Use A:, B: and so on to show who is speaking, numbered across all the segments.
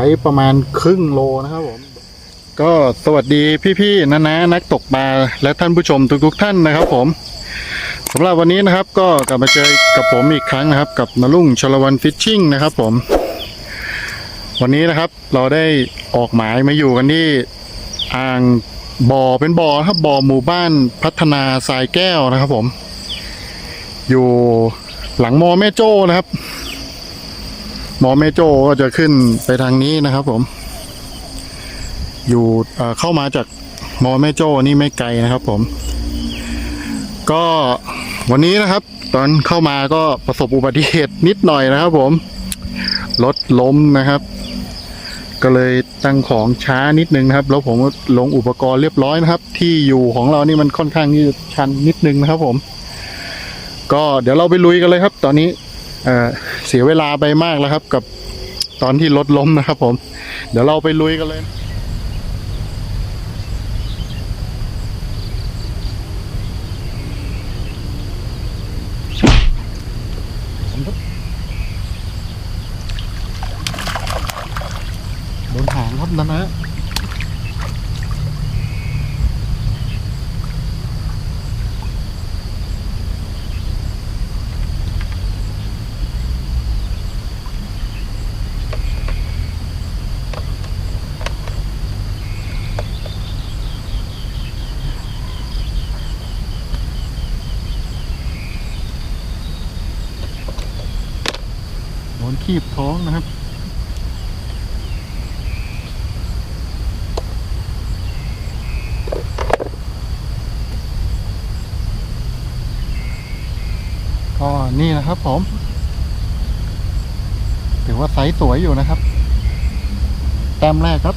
A: ไซส์ประมาณครึ่งโลนะครับผม ก็สวัสดีพี่ๆนะนะนักตกปลาและท่านผู้ชมทุกๆท่านนะครับผมสำหรับวันนี้นะครับก็กลับมาเจอกับผมอีกครั้งนะครับ กับนลุ่งชลวันฟิชชิ่งนะครับผม วันนี้นะครับเราได้ออกหมายมาอยู่กันที่อ่างบ่อเป็นบ่อครับบ่อหมู่บ้านพัฒนาทรายแก้วนะครับผม อยู่หลังมอแม่โจ้นะครับ มอแมโจก็จะขึ้นไปทางนี้นะครับผม อยู่เข้ามาจากมอแมโจนี่ไม่ไกลนะครับผม ก็วันนี้นะครับ ตอนเข้ามาก็ประสบอุบัติเหตุนิดหน่อยนะครับผม รถล้มนะครับ ก็เลยตั้งของช้านิดนึงนะครับ แล้วผมลงอุปกรณ์เรียบร้อยนะครับ ที่อยู่ของเรานี่มันค่อนข้างที่ชันนิดนึงนะครับผม ก็เดี๋ยวเราไปลุยกันเลยครับ ตอนนี้ เเสียเวลาไปมากแล้วครับ กับตอนที่รถล้มนะครับ ผม เดี๋ยวเราไปลุยกันเลยโดนหางครับนะนะ คีบท้องนะครับ ก็นี่นะครับผมถือว่าไซส์สวยอยู่นะครับ แต้มแรกครับ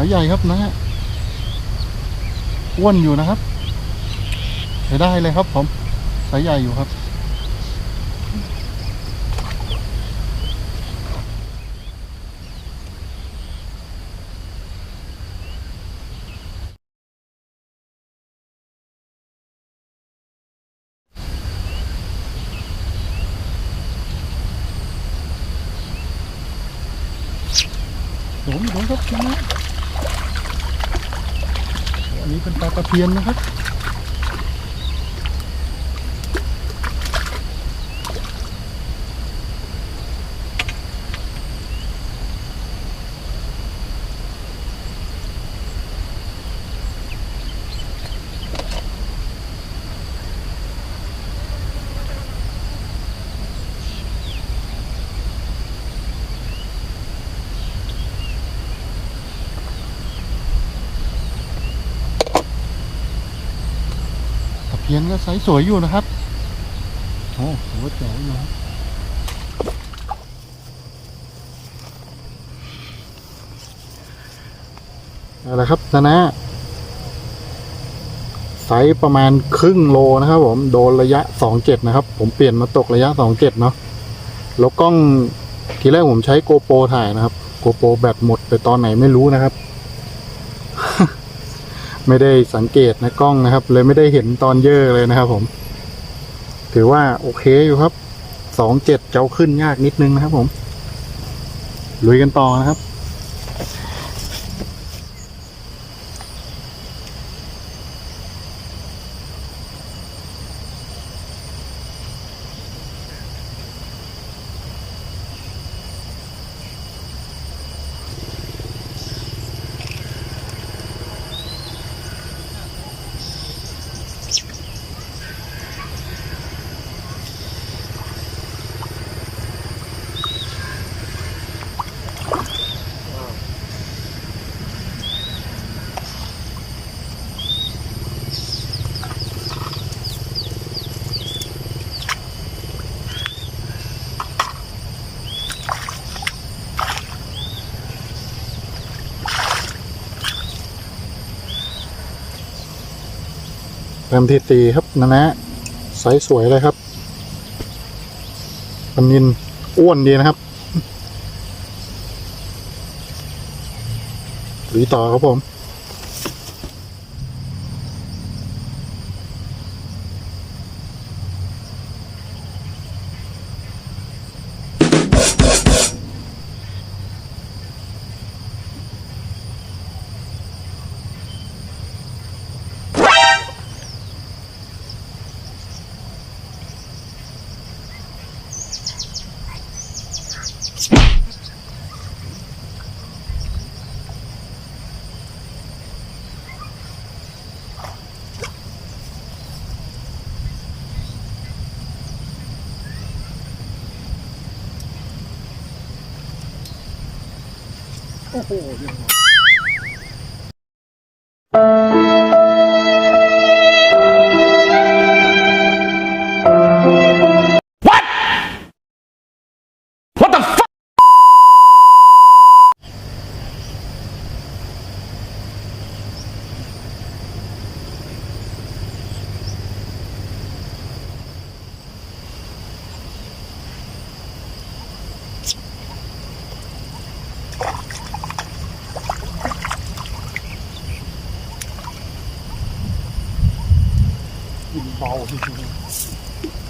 A: ายใหญ่ครับนะฮะอ้วนอยู่นะครับใช้ได้เลยครับผมสายใหญ่อยู่ครับโดนโดนครับนะฮะอันนี้เป็นป ลาตะเพียนนะครับ เพียนก็ไซส์สวยอยู่นะครับ โอ้โหแจ๋วอยู่ครับอาละครับนะนะไซส์ประมาณครึ่งโลนะครับผมโดนระยะสองเจ็ดนะครับ ผมเปลี่ยนมาตกระยะสองเจ็ดเนาะแล้วกล้องทีแรกผมใช้โกโปรถ่ายนะครับโกโปรแบตหมดไปตอนไหนไม่รู้นะครับ ไม่ได้สังเกตนะกล้องนะครับ เลยไม่ได้เห็นตอนเยอะเลยนะครับ ผม ถือว่าโอเคอยู่ครับสองเจ็ดเจ้าขึ้นยากนิดนึงนะครับ ผมลุยกันต่อนะครับ เริ่มที่ตีครับนะนะไซส์สวยเลยครับปนินอ้วนดีนะครับตีต่อครับผม เบ
B: いい。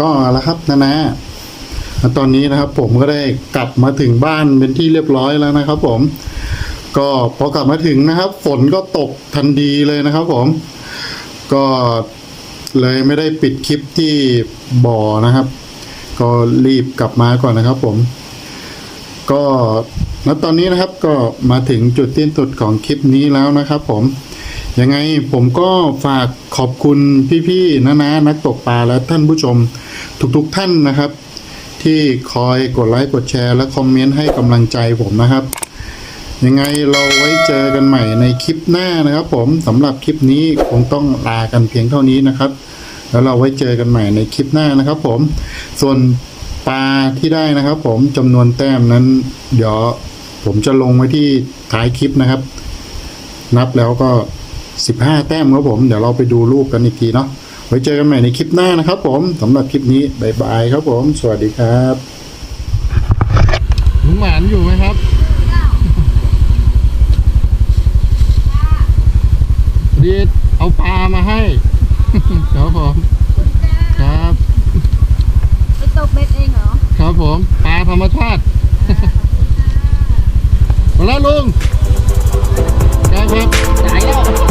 B: ก็
A: เอาละครับนะนะตอนนี้นะครับ ผมก็ได้กลับมาถึงบ้านเป็นที่เรียบร้อยแล้วนะครับ ผม ก็พอกลับมาถึงนะครับ ฝนก็ตกทันทีเลยนะครับ ผม ก็เลยไม่ได้ปิดคลิปที่บ่อนะครับ ก็รีบกลับมาก่อนนะครับ ผม ก็ณตอนนี้นะครับก็มาถึงจุดสิ้นสุดของคลิปนี้แล้วนะครับ ผม ยังไงผมก็ฝากขอบคุณพี่ๆนะนะนักตกปลาและท่านผู้ชม ทุกๆท่านนะครับ ที่คอยกดไลค์กดแชร์ และคอมเมนต์ให้กำลังใจผมนะครับ ยังไงเราไว้เจอกันใหม่ในคลิปหน้านะครับ ผมสำหรับคลิปนี้คงต้องลากันเพียงเท่านี้นะครับ แล้วเราไว้เจอกันใหม่ในคลิปหน้านะครับ ผม ส่วนปลาที่ได้นะครับ ผมจำนวนแต้มนั้น เดี๋ยวผมจะลงไว้ที่ท้ายคลิปนะครับ นับแล้วก็ 15 แต้มครับผม เดี๋ยวเราไปดูรูปกันอีกทีเนาะไว้เจอกันใหม่ในคลิปหน้านะครับผมสำหรับคลิปนี้บายบายครับผม สวัสดีครับลุงหมานอยู่ไหมครับดีเอาปลามาให้ครับผมครับ
C: ไปตกเบ็ดเองเหรอ
A: ครับผมปลาธรรมชาติมาแล้วลุงครับครับ
B: ตายแล้ว